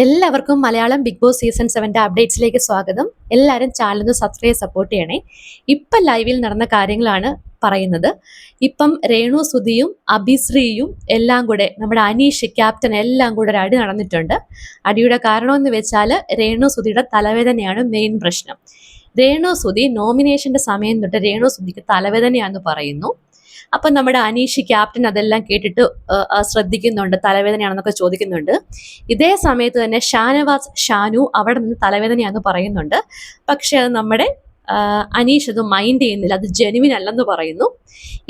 എല്ലാവർക്കും Malayalam big Boss season സെവന്റെ അപ്ഡേറ്റ്സിലേക്ക് സ്വാഗതം. എല്ലാവരും ചാനൽ ഒന്ന് സബ്സ്ക്രൈബ് സപ്പോർട്ട് ചെയ്യണേ. ഇപ്പം ലൈവിൽ നടന്ന കാര്യങ്ങളാണ് പറയുന്നത്. ഇപ്പം രേണു സുധിയും അഭിശ്രീയും എല്ലാം കൂടെ നമ്മുടെ അനീഷ് ക്യാപ്റ്റൻ എല്ലാം കൂടെ ഒരു അടി നടന്നിട്ടുണ്ട്. അടിയുടെ കാരണമെന്ന് വെച്ചാൽ രേണു സുധിയുടെ തലവേദനയാണ് മെയിൻ പ്രശ്നം. രേണു സുധി നോമിനേഷന്റെ സമയം തൊട്ട് രേണു സുധിക്ക് തലവേദനയാണെന്ന് പറയുന്നു. അപ്പം നമ്മുടെ അനീഷ് ക്യാപ്റ്റൻ അതെല്ലാം കേട്ടിട്ട് ശ്രദ്ധിക്കുന്നുണ്ട് തലവേദനയാണെന്നൊക്കെ ചോദിക്കുന്നുണ്ട്. ഇതേ സമയത്ത് തന്നെ ഷാനവാസ് ഷാനു അവിടെ നിന്ന് തലവേദനയാണെന്ന് പറയുന്നുണ്ട്. പക്ഷേ അത് നമ്മുടെ അനീഷ് അത് മൈൻഡ് ചെയ്യുന്നില്ല അത് ജെനുവിൻ അല്ലെന്ന് പറയുന്നു.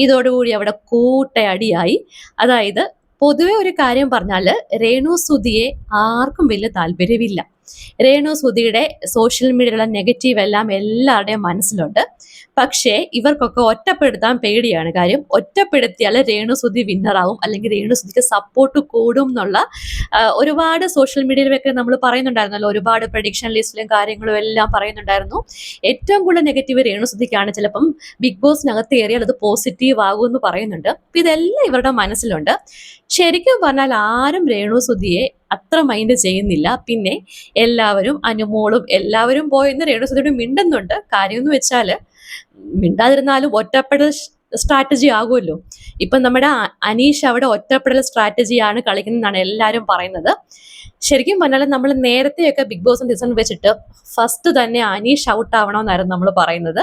ഇതോടുകൂടി അവിടെ കൂട്ടയടിയായി. അതായത് പൊതുവെ ഒരു കാര്യം പറഞ്ഞാൽ രേണു സുധിയെ ആർക്കും വലിയ താല്പര്യമില്ല. രേണു സുധിയുടെ സോഷ്യൽ മീഡിയയിലുള്ള നെഗറ്റീവ് എല്ലാം എല്ലാവരുടെയും മനസ്സിലുണ്ട്. പക്ഷേ ഇവർക്കൊക്കെ ഒറ്റപ്പെടുത്താൻ പേടിയാണ്. കാര്യം ഒറ്റപ്പെടുത്തിയാൽ രേണു സുധി വിന്നറാവും അല്ലെങ്കിൽ രേണു സുധിക്ക് സപ്പോർട്ട് കൂടും എന്നുള്ള ഒരുപാട് സോഷ്യൽ മീഡിയയിലൊക്കെ നമ്മൾ പറയുന്നുണ്ടായിരുന്നല്ലോ. ഒരുപാട് പ്രഡിക്ഷൻ ലിസ്റ്റിലും കാര്യങ്ങളും എല്ലാം പറയുന്നുണ്ടായിരുന്നു. ഏറ്റവും കൂടുതൽ നെഗറ്റീവ് രേണു സുധിക്കാണ് ചിലപ്പം ബിഗ് ബോസിനകത്ത് കയറിയാൽ അത് പോസിറ്റീവ് ആകും എന്ന് പറയുന്നുണ്ട്. ഇതെല്ലാം ഇവരുടെ മനസ്സിലുണ്ട്. ശരിക്കും പറഞ്ഞാൽ ആരും രേണുസുധിയെ അത്ര മൈൻഡ് ചെയ്യുന്നില്ല. പിന്നെ എല്ലാവരും അനുമോളും എല്ലാവരും പോയെന്ന് രേണുസുധിയോട് മിണ്ടുന്നുണ്ട്. കാര്യം എന്ന് വെച്ചാൽ മിണ്ടാതിരുന്നാലും ഒറ്റപ്പെടൽ സ്ട്രാറ്റജി ആകുമല്ലോ. ഇപ്പം നമ്മുടെ അനീഷ് അവിടെ ഒറ്റപ്പെടൽ സ്ട്രാറ്റജിയാണ് കളിക്കുന്നതെന്നാണ് എല്ലാവരും പറയുന്നത്. ശരിക്കും പറഞ്ഞാൽ നമ്മൾ നേരത്തെയൊക്കെ ബിഗ് ബോസ് ഡിസൺ വെച്ചിട്ട് ഫസ്റ്റ് തന്നെ അനീഷ് ഔട്ട് ആവണമെന്നായിരുന്നു നമ്മൾ പറയുന്നത്.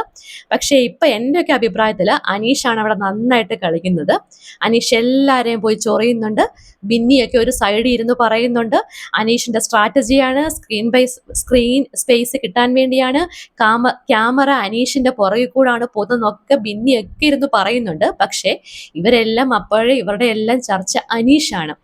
പക്ഷേ ഇപ്പം എന്റെയൊക്കെ അഭിപ്രായത്തിൽ അനീഷാണ് അവിടെ നന്നായിട്ട് കളിക്കുന്നത്. അനീഷ് എല്ലാവരെയും പോയി ചൊറിയുന്നുണ്ട്. ബിന്നിയൊക്കെ ഒരു സൈഡിൽ ഇരുന്ന് പറയുന്നുണ്ട്. അനീഷിന്റെ സ്ട്രാറ്റജിയാണ് സ്ക്രീൻ ബൈസ് സ്ക്രീൻ സ്പേസ് കിട്ടാൻ വേണ്ടിയാണ്. കാമ ക്യാമറ അനീഷിന്റെ പുറകിൽ കൂടാണ് പോകുന്നതെന്നൊക്കെ ബിന്നിയൊക്കെ ഇരുന്ന് പറയുന്നുണ്ട്. പക്ഷേ ഇവരെല്ലാം അപ്പോഴേ ഇവരുടെ എല്ലാം ചർച്ച അനീഷാണ്.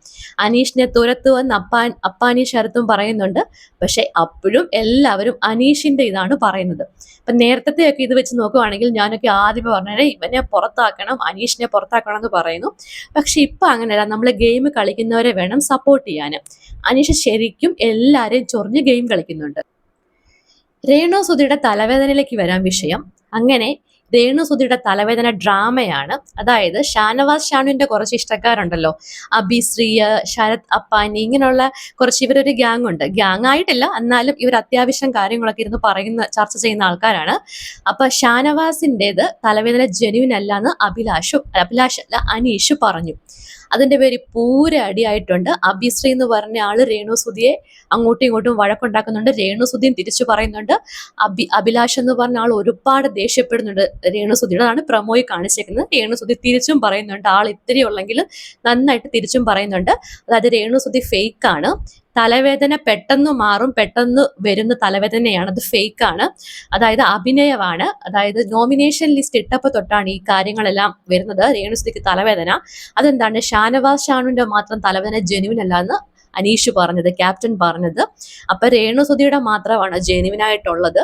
അനീഷിനെ തുരത്തുവെന്ന് അപ്പാൻ അപ്പാനി ശരത്തും പറയുന്നുണ്ട്. പക്ഷെ അപ്പോഴും എല്ലാവരും അനീഷിന്റെ ഇതാണ് പറയുന്നത്. അപ്പൊ നേരത്തെയൊക്കെ ഇത് വെച്ച് നോക്കുവാണെങ്കിൽ ഞാനൊക്കെ ആദ്യം പറഞ്ഞേ ഇവനെ പുറത്താക്കണം അനീഷിനെ പുറത്താക്കണം എന്ന് പറയുന്നു. പക്ഷെ ഇപ്പൊ അങ്ങനെയല്ല. നമ്മൾ ഗെയിം കളിക്കുന്നവരെ വേണം സപ്പോർട്ട് ചെയ്യാൻ അനീഷ് ശരിക്കും എല്ലാവരെയും ചൊറിഞ്ഞ് ഗെയിം കളിക്കുന്നുണ്ട്. രേണു സുധിയുടെ തലവേദനയിലേക്ക് വരാൻ വിഷയം. അങ്ങനെ രേണു സുധിയുടെ തലവേദന ഡ്രാമയാണ്. അതായത് ഷാനവാസ് ഷാനുവിന്റെ കുറച്ച് ഇഷ്ടക്കാരുണ്ടല്ലോ. അഭിശ്രീയ ശരത് അപ്പാനി ഇങ്ങനെയുള്ള കുറച്ച് ഇവരൊരു ഗ്യാങ് ഉണ്ട്. ഗ്യാങ് ആയിട്ടില്ല. എന്നാലും ഇവർ അത്യാവശ്യം കാര്യങ്ങളൊക്കെ ഇരുന്ന് പറയുന്ന ചർച്ച ചെയ്യുന്ന ആൾക്കാരാണ്. അപ്പൊ ഷാനവാസിന്റെത് തലവേദന ജെനുവിൻ അല്ല എന്ന് അഭിലാഷു അഭിലാഷ് അല്ല അനീഷ് പറഞ്ഞു. അതിന്റെ പേര് പൂര അടിയായിട്ടുണ്ട്. അഭിശ്രീ എന്ന് പറഞ്ഞ ആൾ രേണുസുതിയെ അങ്ങോട്ടും ഇങ്ങോട്ടും വഴക്കുണ്ടാക്കുന്നുണ്ട്. രേണുസുതിയും തിരിച്ചു പറയുന്നുണ്ട്. അഭി അഭിലാഷ് എന്ന് പറഞ്ഞ ആൾ ഒരുപാട് ദേഷ്യപ്പെടുന്നുണ്ട്. രേണു സുധിയുടെ അതാണ് പ്രമോയി കാണിച്ചേക്കുന്നത്. രേണു സുധി തിരിച്ചും പറയുന്നുണ്ട് ആൾ ഇത്തിരി ഉള്ളെങ്കിൽ നന്നായിട്ട് തിരിച്ചും പറയുന്നുണ്ട്. അതായത് രേണു സുധി ഫേക്ക് ആണ്. തലവേദന പെട്ടെന്ന് മാറും പെട്ടെന്ന് വരുന്ന തലവേദനയാണ്. അത് ഫേക്ക് ആണ്. അതായത് അഭിനയമാണ്. അതായത് നോമിനേഷൻ ലിസ്റ്റ് ഇട്ടപ്പോൾ തൊട്ടാണ് ഈ കാര്യങ്ങളെല്ലാം വരുന്നത്. രേണുസുധിക്ക് തലവേദന. അതെന്താണ്? ഷാനവാസ് ഷാനുവിന്റെ മാത്രം തലവേദന അല്ല എന്ന് അനീഷ് പറഞ്ഞത് ക്യാപ്റ്റൻ പറഞ്ഞത്. അപ്പൊ രേണുസുധിയുടെ മാത്രമാണ് ജെനുവിനായിട്ടുള്ളത്.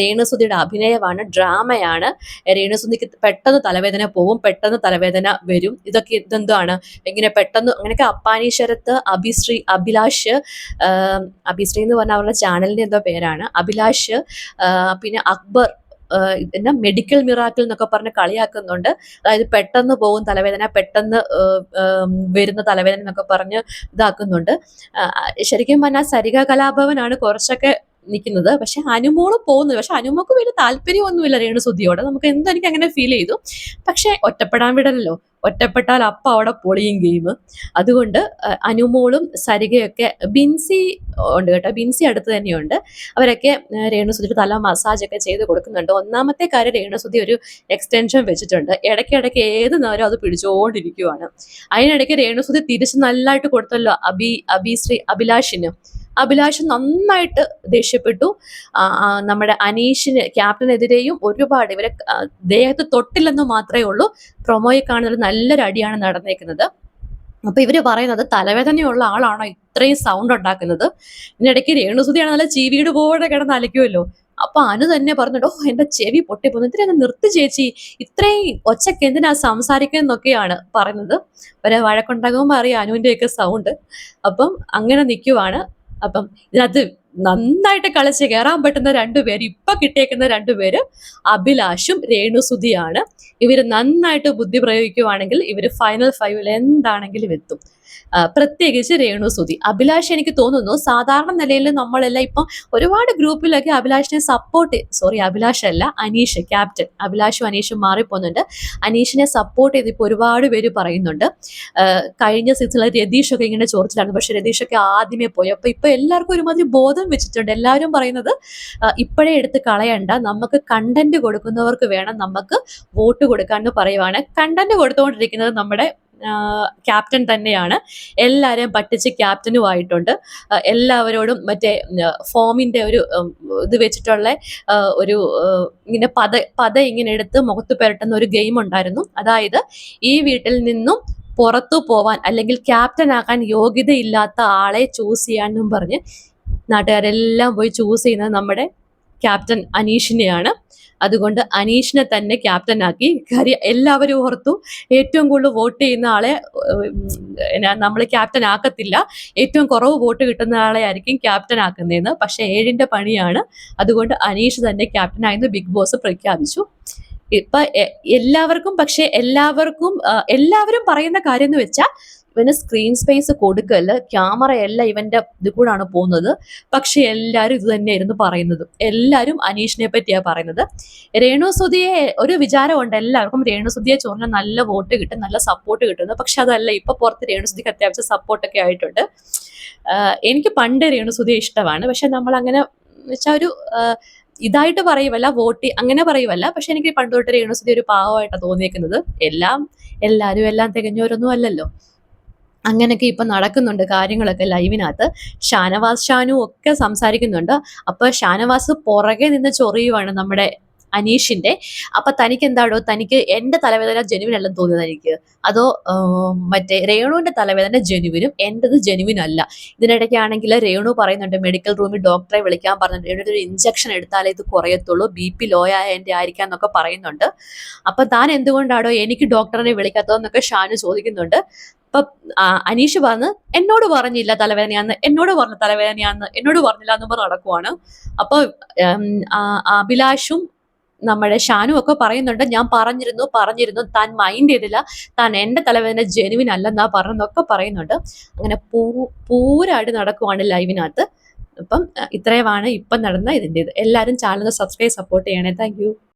രേണുസുതിയുടെ അഭിനയമാണ് ഡ്രാമയാണ്. രേണുസുധിക്ക് പെട്ടെന്ന് തലവേദന പോവും പെട്ടെന്ന് തലവേദന വരും. ഇതൊക്കെ ഇതെന്താണ് ഇങ്ങനെ പെട്ടെന്ന് അങ്ങനെയൊക്കെ അപ്പാനീശ്വരത്ത് അഭിശ്രീ അഭിലാഷ് അഭിശ്രീ എന്ന് പറഞ്ഞ അവരുടെ ചാനലിന്റെ എന്തോ പേരാണ്. അഭിലാഷ് പിന്നെ അക്ബർ എന്നാ മെഡിക്കൽ മിറാക്കിൾ എന്നൊക്കെ പറഞ്ഞ് കളിയാക്കുന്നുണ്ട്. അതായത് പെട്ടെന്ന് പോകും തലവേദന പെട്ടെന്ന് വരുന്ന തലവേദന എന്നൊക്കെ പറഞ്ഞ് ഇതാക്കുന്നുണ്ട്. ശരിക്കും പറഞ്ഞാൽ സരിക കലാഭവനാണ് കുറച്ചൊക്കെ നിൽക്കുന്നത് പക്ഷെ അനുമോൾ പോകുന്നത്. പക്ഷെ അനുമോക്ക് വലിയ താല്പര്യമൊന്നുമില്ല രേണു സുധിയോട്. നമുക്ക് എന്തോ എനിക്ക് അങ്ങനെ ഫീൽ ചെയ്തു. പക്ഷെ ഒറ്റപ്പെടാൻ വിടലല്ലോ. ഒറ്റപ്പെട്ടാൽ അപ്പ അവിടെ പൊളിയും ഗെയിം അതുകൊണ്ട് അനുമോളും സരികയൊക്കെ ബിൻസി ഉണ്ട് കേട്ടോ. ബിൻസി അടുത്ത് തന്നെയുണ്ട്. അവരൊക്കെ രേണുസുധിക്ക് തല മസാജ് ഒക്കെ ചെയ്ത് കൊടുക്കുന്നുണ്ട്. ഒന്നാമത്തെ കാര്യം രേണുസുധി ഒരു എക്സ്റ്റൻഷൻ വെച്ചിട്ടുണ്ട്. ഇടയ്ക്കിടയ്ക്ക് ഏത് നേരം അത് പിടിച്ചുകൊണ്ടിരിക്കുവാണ് അതിനിടയ്ക്ക് രേണുസുധി തിരിച്ച് നല്ലതായിട്ട് കൊടുത്തല്ലോ അബി ശ്രീ അഭിലാഷിന്. അഭിലാഷ് നന്നായിട്ട് ദേഷ്യപ്പെട്ടു. നമ്മുടെ അനീഷിന് ക്യാപ്റ്റനെതിരെയും ഒരുപാട് ഇവരെ ദേഹത്ത് തൊട്ടില്ലെന്ന് മാത്രമേ ഉള്ളൂ. പ്രൊമോയിൽ കാണുന്നത് നല്ലൊരു അടിയാണ് നടന്നേക്കുന്നത്. അപ്പൊ ഇവർ പറയുന്നത് തലവേദനയുള്ള ആളാണോ ഇത്രയും സൗണ്ട് ഉണ്ടാക്കുന്നത്? ഇതിനിടയ്ക്ക് രേണുസുതിയാണ് നല്ല ചീവീട് പോലെ കിടന്ന് അലയ്ക്കുമല്ലോ അപ്പൊ അനു തന്നെ പറഞ്ഞിട്ടോ എന്റെ ചെവി പൊട്ടിപ്പോന്നു. ഒന്ന് നിർത്തി ചേച്ചി. ഇത്രയും ഒച്ചക്ക് എന്തിനാ സംസാരിക്കുന്നൊക്കെയാണ് പറയുന്നത്. ഒരു വഴക്കുണ്ടാകുമ്പോൾ അറിയാം അനുവിന്റെയൊക്കെ സൗണ്ട് അപ്പം അങ്ങനെ നിൽക്കുവാണ് അപ്പം ഇതിനകത്ത് നന്നായിട്ട് കളിച്ച് കയറാൻ പറ്റുന്ന രണ്ടുപേര് ഇപ്പൊ കിട്ടിയേക്കുന്ന രണ്ടുപേര് അഭിലാഷും രേണുസുതിയാണ് ഇവർ നന്നായിട്ട് ബുദ്ധി പ്രയോഗിക്കുവാണെങ്കിൽ ഇവർ ഫൈനൽ ഫൈവിൽ എന്താണെങ്കിലും എത്തും. പ്രത്യേകിച്ച് രേണു സുതി അഭിലാഷ് എനിക്ക് തോന്നുന്നു സാധാരണ നിലയിൽ നമ്മളെല്ലാം ഇപ്പം ഒരുപാട് ഗ്രൂപ്പിലൊക്കെ അഭിലാഷിനെ സപ്പോർട്ട് സോറി അഭിലാഷ് അല്ല അനീഷ് ക്യാപ്റ്റൻ അഭിലാഷും അനീഷും മാറിപ്പോകുന്നുണ്ട് അനീഷിനെ സപ്പോർട്ട് ചെയ്ത് ഇപ്പോൾ ഒരുപാട് പേര് പറയുന്നുണ്ട്. കഴിഞ്ഞ സീസണിൽ രതീഷൊക്കെ ഇങ്ങനെ ചോർച്ചിലാണ് പക്ഷെ രതീഷൊക്കെ ആദ്യമേ പോയി. അപ്പോൾ ഇപ്പോൾ എല്ലാവർക്കും ഒരുമാതിരി ബോധം വെച്ചിട്ടുണ്ട്. എല്ലാവരും പറയുന്നത് ഇപ്പോഴേ എടുത്ത് കളയണ്ട. നമുക്ക് കണ്ടന്റ് കൊടുക്കുന്നവർക്ക് വേണം നമുക്ക് വോട്ട് കൊടുക്കാൻ എന്ന് പറയുവാണ്. കണ്ടന്റ് കൊടുത്തുകൊണ്ടിരിക്കുന്നത് നമ്മുടെ ക്യാപ്റ്റൻ തന്നെയാണ്. എല്ലാവരെയും പറ്റിച്ച് ക്യാപ്റ്റനുമായിട്ടുണ്ട് എല്ലാവരോടും മറ്റേ ഫോമിന്റെ ഒരു ഇത് വെച്ചിട്ടുള്ള ഒരു ഇങ്ങനെ പത പത ഇങ്ങനെ എടുത്ത് മുഖത്ത് പുരട്ടുന്ന ഒരു ഗെയിം ഉണ്ടായിരുന്നു. അതായത് ഈ വീട്ടിൽ നിന്നും പുറത്തു പോവാൻ അല്ലെങ്കിൽ ക്യാപ്റ്റൻ ആക്കാൻ യോഗ്യതയില്ലാത്ത ആളെ ചൂസ് ചെയ്യാനും പറഞ്ഞ് നാട്ടുകാരെല്ലാം പോയി ചൂസ് ചെയ്യുന്നത് നമ്മുടെ ക്യാപ്റ്റൻ അനീഷിനെയാണ്. അതുകൊണ്ട് അനീഷിനെ തന്നെ ക്യാപ്റ്റനാക്കി കാര്യം എല്ലാവരും ഓർത്തു ഏറ്റവും കൂടുതൽ വോട്ട് ചെയ്യുന്ന ആളെ നമ്മൾ ക്യാപ്റ്റൻ ആക്കത്തില്ല. ഏറ്റവും കുറവ് വോട്ട് കിട്ടുന്ന ആളെ ആയിരിക്കും ക്യാപ്റ്റൻ ആക്കുന്നതെന്ന്. പക്ഷെ ഏഴിന്റെ പണിയാണ്. അതുകൊണ്ട് അനീഷ് തന്നെ ക്യാപ്റ്റൻ ആയെന്ന് ബിഗ് ബോസ് പ്രഖ്യാപിച്ചു. ഇപ്പൊ എല്ലാവർക്കും പക്ഷെ എല്ലാവർക്കും എല്ലാവരും പറയുന്ന കാര്യം എന്ന് വെച്ചാൽ ഇവന് സ്ക്രീൻ സ്പേസ് കൊടുക്കൽ ക്യാമറ എല്ലാം ഇവന്റെ ഇത് കൂടാണ് പോകുന്നത്. പക്ഷെ എല്ലാവരും ഇത് തന്നെയായിരുന്നു പറയുന്നത്. എല്ലാവരും അനീഷിനെ പറ്റിയാ പറയുന്നത്. രേണുസുതിയെ ഒരു വിചാരമുണ്ട് എല്ലാവർക്കും രേണുസുതിയെ ചോറിന് നല്ല വോട്ട് കിട്ടും നല്ല സപ്പോർട്ട് കിട്ടുന്നത് പക്ഷെ അതല്ല ഇപ്പൊ പുറത്ത് രേണുസുതിക്ക് അത്യാവശ്യം സപ്പോർട്ടൊക്കെ ആയിട്ടുണ്ട്. എനിക്ക് പണ്ട് രേണുസുതിയെ ഇഷ്ടമാണ്. പക്ഷെ നമ്മൾ അങ്ങനെ വെച്ചാൽ ഒരു ഇതായിട്ട് പറയുമല്ല വോട്ട് അങ്ങനെ പറയുമല്ല പക്ഷെ എനിക്ക് പണ്ട് തൊട്ട് രേണു സുധി ഒരു പാവമായിട്ടാണ് തോന്നിയേക്കുന്നത്. എല്ലാം എല്ലാവരും എല്ലാം തികഞ്ഞവരൊന്നും അല്ലല്ലോ. അങ്ങനെയൊക്കെ ഇപ്പം നടക്കുന്നുണ്ട് കാര്യങ്ങളൊക്കെ ലൈവിനകത്ത്. ഷാനവാസ് ഷാനു ഒക്കെ സംസാരിക്കുന്നുണ്ട്. അപ്പോൾ ഷാനവാസ് പുറകെ നിന്ന് ചൊറിയുവാണ് നമ്മുടെ അനീഷിന്റെ. അപ്പൊ തനിക്ക് എന്താണോ തനിക്ക് എന്റെ തലവേദന ജെനുവിൻ അല്ലെന്ന് തോന്നിയത് എനിക്ക് അതോ മറ്റേ രേണുവിന്റെ തലവേദന ജെനുവിനും എന്റേത് ജെനുവിൻ അല്ല ഇതിനിടയ്ക്കാണെങ്കിൽ രേണു പറയുന്നുണ്ട് മെഡിക്കൽ റൂമിൽ ഡോക്ടറെ വിളിക്കാൻ പറഞ്ഞിട്ട് രേണു ഒരു ഇഞ്ചക്ഷൻ എടുത്താലേ ഇത് കുറയത്തുള്ളൂ. ബി പി ലോ ആയ എന്റെ ആയിരിക്കാം എന്നൊക്കെ പറയുന്നുണ്ട്. അപ്പൊ താൻ എന്തുകൊണ്ടാണോ എനിക്ക് ഡോക്ടറിനെ വിളിക്കാത്തതെന്നൊക്കെ ഷാനു ചോദിക്കുന്നുണ്ട്. അപ്പൊ അനീഷ് പറഞ്ഞ് എന്നോട് പറഞ്ഞില്ല തലവേദനയാന്ന്. എന്നോട് പറഞ്ഞ തലവേദനയാന്ന്. എന്നോട് പറഞ്ഞില്ല എന്ന് പറഞ്ഞ് നടക്കുവാണ്. അപ്പൊ അഭിലാഷും നമ്മുടെ ഷാനു ഒക്കെ പറയുന്നുണ്ട് ഞാൻ പറഞ്ഞിരുന്നു പറഞ്ഞിരുന്നു താൻ മൈൻഡ് ചെയ്തില്ല താൻ എന്റെ തലവേദന ജെനുവിൻ അല്ലെന്നാ പറഞ്ഞെന്നൊക്കെ പറയുന്നുണ്ട്. അങ്ങനെ പൂ പൂരായിട്ട് നടക്കുവാണ് ലൈവിനകത്ത് അപ്പം ഇത്രയുമാണ് ഇപ്പം നടന്ന ഇതിന്റെ ഇത് എല്ലാവരും ചാനൽ സബ്സ്ക്രൈബ് സപ്പോർട്ട് ചെയ്യണേ. താങ്ക്